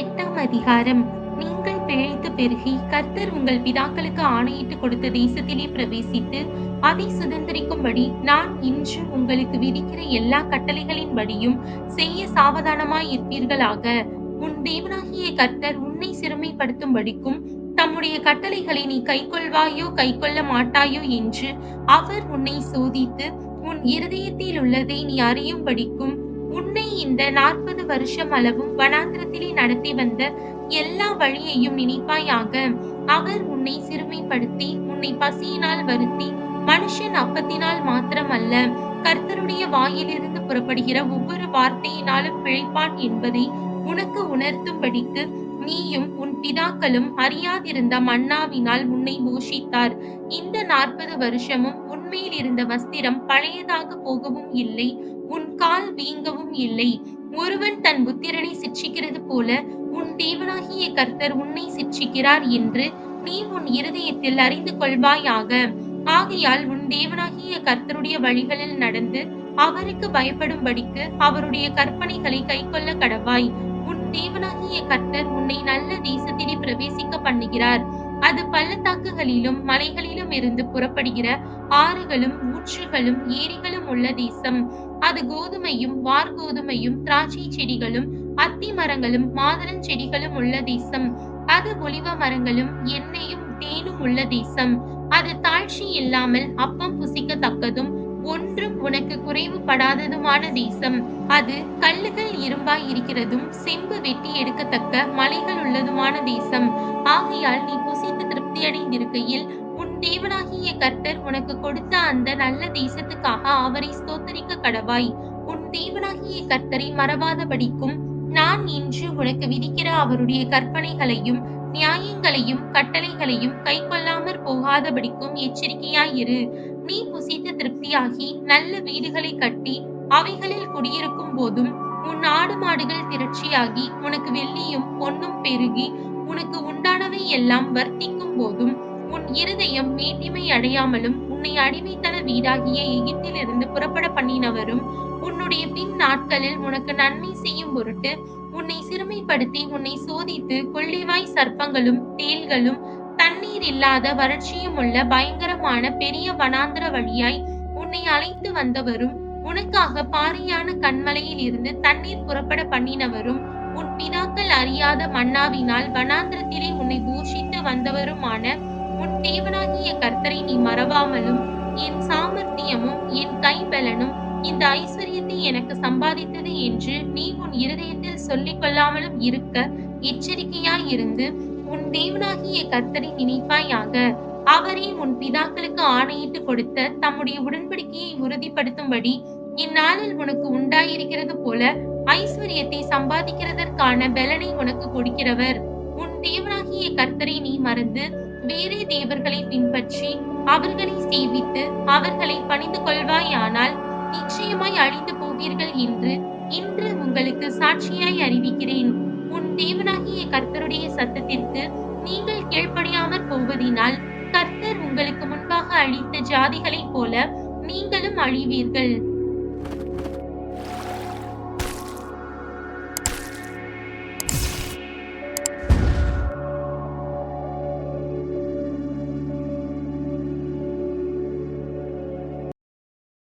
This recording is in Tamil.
எட்டாம் அதிகாரம். நீங்கள் பிழைத்து பெருகி கர்த்தர் உங்கள் பிதாக்களுக்கு ஆணையிட்டு கொடுத்த தேசத்திலே பிரவேசித்து அதை சுதந்திரிக்கும்படி நான் இன்று உங்களுக்கு விதிக்கிற எல்லா கட்டளைகளின்படியும் செய்ய சாவதானமாய் இருப்பீர்களாக. உன் தேவனாகிய கர்த்தர் உன்னை சிறுமைப்படுத்தும்படிக்கும் தம்முடைய கட்டளைகளை நீ கைக்கொள்வாயோ கைக்கொள்ள மாட்டாயோ என்று அவர் உன்னை சோதித்து உன் இருதயத்தில் உள்ளதை நீ அறியும்படிக்கும் உன்னை இந்த நாற்பது வருஷம் அளவும் வனாந்திரத்திலே நடத்தி வந்த எல்லா வழியையும் நினைப்பாயாக. அவர் உன்னை சிறுமைப்படுத்தி உன்னை பசியினால் வருத்தி மனுஷன் அப்பத்தினால் மாத்திரமல்ல கர்த்தருடைய வாயிலிருந்து புறப்படுகிற ஒவ்வொரு வார்த்தையினாலும் பிழைப்பான் என்பதை உனக்கு உணர்த்தும்படிக்கு நீயும் உன் பிதாக்களும் அறியாதிருந்த மன்னாவினால் உன்னை போஷித்தார். இந்த நாற்பது வருஷமும் உண்மையில் இருந்த வஸ்திரம் பழையதாக போகவும் இல்லை உன் கால் வீங்கவும் இல்லை. ஒருவன் தன் புத்திரனை சிட்சிக்கிறது போல உன் தேவனாகிய கர்த்தர் உன்னை சிட்சிக்கிறார் என்று நீ உன் இருதயத்தில் அறிந்து கொள்வாயாக. ஆகையால் உன் தேவனாகிய கர்த்தருடைய வழிகளில் நடந்து அவருக்கு பயப்படும்படிக்கு அவருடைய கற்பனைகளை கைக்கொள்ள கடவாய். உன் தேவனாகிய கர்த்தர் உன்னை நல்ல தேசத்திலே பிரவேசிக்க பண்ணுகிறார். அது பள்ளத்தாக்குகளிலும் மலைகளிலும் இருந்து புறப்படுகிற ஆறுகளும் ஊற்றுகளும் ஏரிகளும் உள்ள தேசம். அது கோதுமையும் வார்கோதுமையும் திராட்சை செடிகளும் அத்தி மரங்களும் மாதுளம் செடிகளும் உள்ள தேசம். அது ஒளிவ மரங்களும் எண்ணெயும் தேனும் உள்ள தேசம். அது தாழ்ச்சி இல்லாமல் அப்பம் புசிக்கத்தக்கதும் ஒன்றும் உனக்கு குறைவுபடாததுமான தேசம். அது கல்லுகள் இரும்பாய் இருக்கிறதும் செம்பு வெட்டி எடுக்கத்தக்க மலைகள் உள்ளதுமான தேசம். ஆகையால் நீ புசித்து திருப்தியடைந்திருக்கையில் தேவனாகிய கர்த்தர் உனக்கு கொடுத்த அந்த நல்ல தேசத்துக்காக அவரை ஸ்தோத்தரிக்க கடவாய். உன் தேவனாகிய கர்த்தரை மறவாதபடிக்கும் நான் இன்று உனக்கு விதிக்கிற அவருடைய கற்பனைகளையும் நியாயங்களையும் கட்டளைகளையும் கை கொள்ளாமற் போகாதபடிக்கும் எச்சரிக்கையாயிரு. நீ புசித்து திருப்தியாகி நல்ல வீடுகளை கட்டி அவைகளில் குடியிருக்கும் போதும் உன் ஆடு மாடுகள் திரட்சியாகி உனக்கு வெள்ளியும் பொன்னும் பெருகி உனக்கு உண்டானவை எல்லாம் வர்த்திக்கும் போதும் உன் இருதயம் மேட்டிமை அடையாமலும் உன்னை அடிமைத்தன வீடாகிய எகிப்திலிருந்து புறப்பட பண்ணினவரும் உன்னுடைய பின் நாட்களில் உனக்கு நன்மை செய்யும் பொருட்டு உன்னை சிறுமைப்படுத்தி உன்னை சோதித்து கொள்ளிவாய் சர்ப்பங்களும் தேள்களும் தண்ணீர் இல்லாத வறட்சியும் உள்ள பயங்கரமான பெரிய வனாந்திர வழியாய் உன்னை அழைத்து வந்தவரும் உனக்காக பாரியான கண்மலையில் இருந்து தண்ணீர் புறப்பட பண்ணினவரும் உன் பிதாக்கள் அறியாத மன்னாவினால் வனாந்திரத்திலே உன்னை பூஷித்து வந்தவருமான உன் தேவனாகிய கர்த்தரை நீ மறவாமலும் என் சாமர்த்தியமும் என் கைபலனும் இந்த ஐஸ்வர்யத்தை எனக்கு சம்பாதித்தது என்று நீ உன் இருதயத்தில் சொல்லிக் கொள்ளாமலும் இருக்க எச்சரிக்கையாய் இருந்து உன் தேவனாகிய கர்த்தரை நினைப்பாயாக. அவரே உன் பிதாக்களுக்கு ஆணையிட்டு கொடுத்த தம்முடைய உடன்படிக்கையை உறுதிப்படுத்தும்படி இந்நாளில் உனக்கு உண்டாயிருக்கிறது போல ஐஸ்வர்யத்தை சம்பாதிக்கிறதற்கான பலனை உனக்கு கொடுக்கிறவர். உன் தேவனாகிய கர்த்தரை நீ மறந்து வேறே தேவர்களை பின்பற்றி அவர்களை சேவித்து அவர்களை பணிந்து கொள்வாயானால் நிச்சயமாய் அழிந்து போவீர்கள் என்று இன்று உங்களுக்கு சாட்சியாய் அறிவிக்கிறேன். உன் தேவனாகிய கர்த்தருடைய சத்தத்திற்கு நீங்கள் கீழ்ப்படியாமற் போவதினால் கர்த்தர் உங்களுக்கு முன்பாக அழித்த ஜாதிகளைப் போல நீங்களும் அழிவீர்கள்.